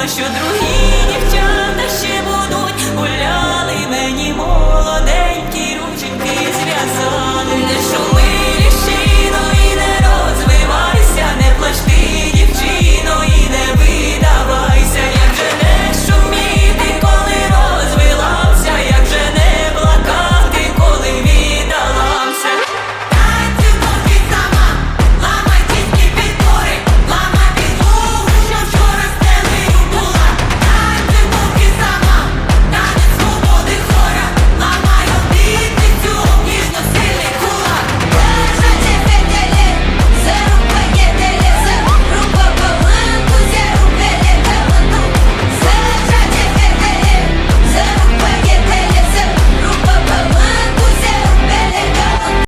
думала, що другі дівчата ще будуть, гуляли мені молоденькі рученьки зв'язали.